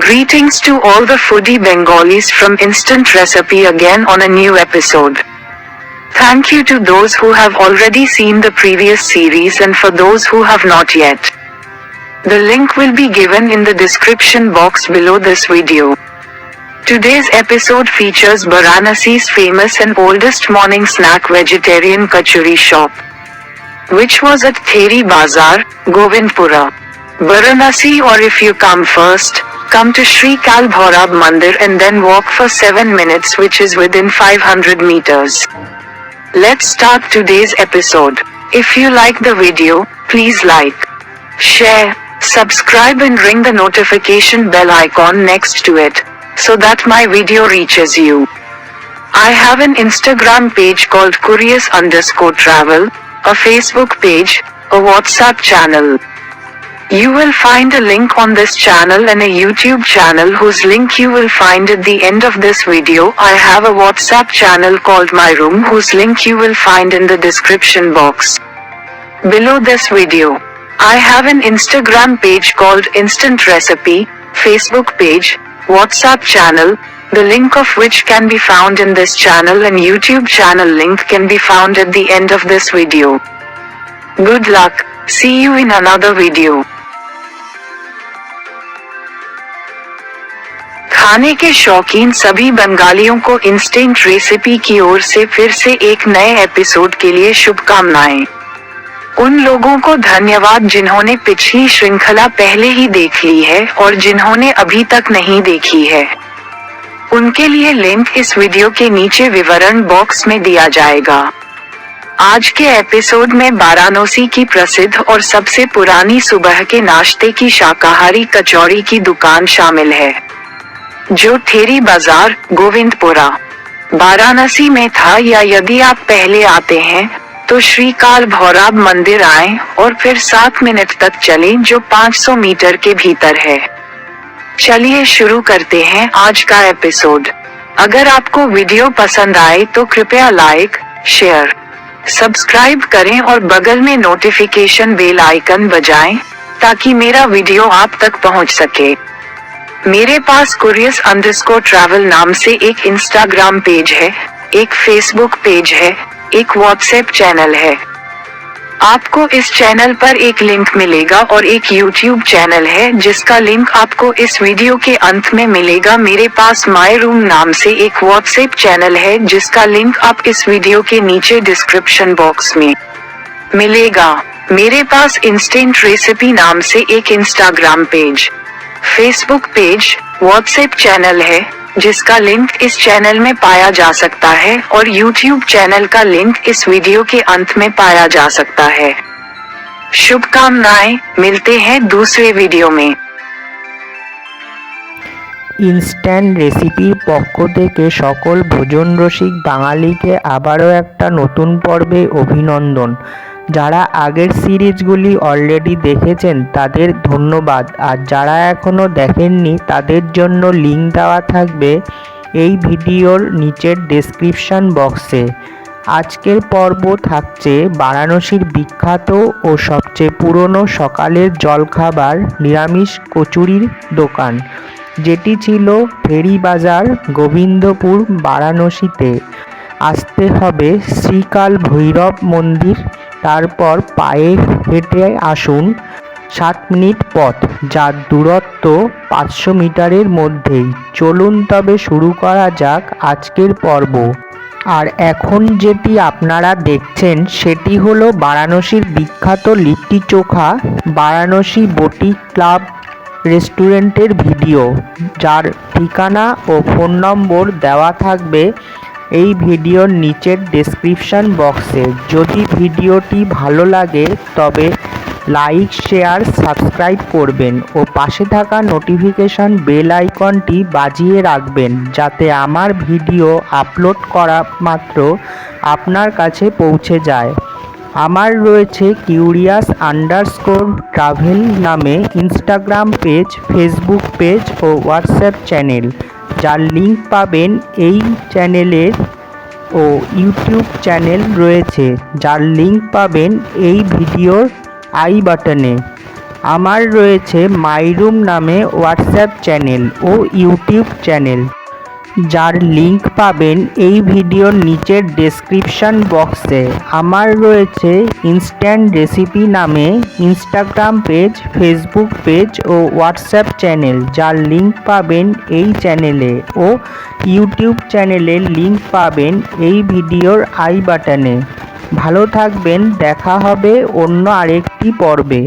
Greetings to all the foodie Bengalis from Instant Recipe again on a new episode. Thank you to those who have already seen the previous series and for those who have not yet. The link will be given in the description box below this video. Today's episode features Varanasi's famous and oldest morning snack vegetarian kachuri shop, which was at Theri Bazar, Govindpura. Varanasi or if you come first, come to Sri Kal Bhairab Mandir and then walk for 7 minutes which is within 500 meters. Let's start today's episode. If you like the video, please like, share, subscribe and ring the notification bell icon next to it, so that my video reaches you. I have an Instagram page called Curious underscore travel, a Facebook page, a WhatsApp channel. You will find a link on this channel and a YouTube channel whose link you will find at the end of this video. I have a WhatsApp channel called My Room whose link you will find in the description box. Below this video, I have an Instagram page called Instant Recipe, Facebook page, WhatsApp channel, the link of which can be found in this channel and YouTube channel link can be found at the end of this video. Good luck, see you in another video. खाने के शौकीन सभी बंगालियों को instant recipe की ओर से फिर से एक नए एपिसोड के लिए शुभकामनाएँ। उन लोगों को धन्यवाद जिन्होंने पिछली श्रृंखला पहले ही देख ली है और जिन्होंने अभी तक नहीं देखी है। उनके लिए लिंक इस वीडियो के नीचे विवरण बॉक्स में दिया जाएगा। आज के एपिसोड में वाराणसी की प्रसिद्ध और सबसे पुरानी सुबह के नाश्ते की शाकाहारी कचौड़ी की दुकान शामिल है। जो थेरी बाज़ार गोविंदपुरा, वाराणसी में था या यदि आप पहले आते हैं तो श्री काल भौराब मंदिर आए और फिर सात मिनट तक चले जो 500 मीटर के भीतर है। चलिए शुरू करते हैं आज का एपिसोड। अगर आपको वीडियो पसंद आए तो कृपया लाइक, शेयर, सब्सक्राइब करें और बगल में नोटिफिकेशन बेल आइकन बजाएँ ताकि मेरा वीडियो आप तक पहुँच सके। मेरे पास कुरियस अंडरस्कोर ट्रैवल नाम से एक इंस्टाग्राम पेज है, एक फेसबुक पेज है, एक व्हाट्सएप चैनल है। आपको इस चैनल पर एक लिंक मिलेगा और एक यूट्यूब चैनल है, जिसका लिंक आपको इस वीडियो के अंत में मिलेगा। मेरे पास माई रूम नाम से एक व्हाट्सएप चैनल है, जिसका लिंक आप इस वीडियो के नीचे डिस्क्रिप्शन बॉक्स में मिलेगा। मेरे पास इंस्टेंट रेसिपी नाम से एक Instagram page Facebook page WhatsApp channel है जिसका लिंक इस चैनल में पाया जा सकता है और यूट्यूब चैनल का लिंक इस वीडियो के अंत में पाया जा सकता है शुभकामनाएं मिलते हैं दूसरे वीडियो में ইনস্ট্যান্ট রেসিপির পক্ষ থেকে সকল ভোজন রসিক বাঙালিকে আবারও একটা নতুন পর্বে অভিনন্দন যারা আগের সিরিজগুলি অলরেডি দেখেছেন, তাদের ধন্যবাদ। আর যারা এখনও দেখেননি, তাদের জন্য লিঙ্ক দেওয়া থাকবে এই ভিডিওর নিচের ডেসক্রিপশন বক্সে আজকের পর্ব থাকছে বারাণসীর বিখ্যাত ও সবচেয়ে পুরনো সকালের জলখাবার নিরামিষ কচুরির দোকান, যেটি ছিল ফেরি বাজার গোবিন্দপুর বারাণসীতে। আসতে হবে শ্রীকাল ভৈরব মন্দির তারপর পায়ে হেঁটে আসুন সাত মিনিট পথ যার দূরত্ব পাঁচশো মিটারের মধ্যেই। চলুন তবে শুরু করা যাক আজকের পর্ব। আর এখন যেটি আপনারা দেখছেন সেটি হলো বারাণসীর বিখ্যাত লিট্টি চোখা বারাণসী বটি ক্লাব রেস্টুরেন্টের ভিডিও। যার ঠিকানা ও ফোন নম্বর দেওয়া থাকবে এই ভিডিওর নিচের ডেসক্রিপশন বক্সে যদি ভিডিওটি ভালো লাগে, তবে লাইক শেয়ার সাবস্ক্রাইব করবেন ও পাশে থাকা নোটিফিকেশন বেল আইকনটি বাজিয়ে রাখবেন যাতে আমার ভিডিও আপলোড করা মাত্র আপনার কাছে পৌঁছে যায়। আমার রয়েছে কিউরিয়াস আন্ডারস্কোর ট্রাভেল নামে ইনস্টাগ্রাম পেজ ফেসবুক পেজ ও হোয়াটসঅ্যাপ চ্যানেল যার লিঙ্ক পাবেন এই চ্যানেলের ও ইউটিউব চ্যানেল রয়েছে। যার লিঙ্ক পাবেন এই ভিডিওর আই বাটনে আমার রয়েছে মাইরুম নামে হোয়াটসঅ্যাপ চ্যানেল ও ইউটিউব চ্যানেল যার লিংক পাবেন এই ভিডিওর নিচের ডেসক্রিপশন বক্সে আমার রয়েছে ইনস্ট্যান্ট রেসিপি নামে ইনস্টাগ্রাম পেজ ফেসবুক পেজ ও হোয়াটসঅ্যাপ চ্যানেল যার লিংক পাবেন এই চ্যানেলে ও ইউটিউব চ্যানেলের লিংক পাবেন এই ভিডিওর আই বাটনে ভালো থাকবেন, দেখা হবে অন্য আরেকটি পর্বে।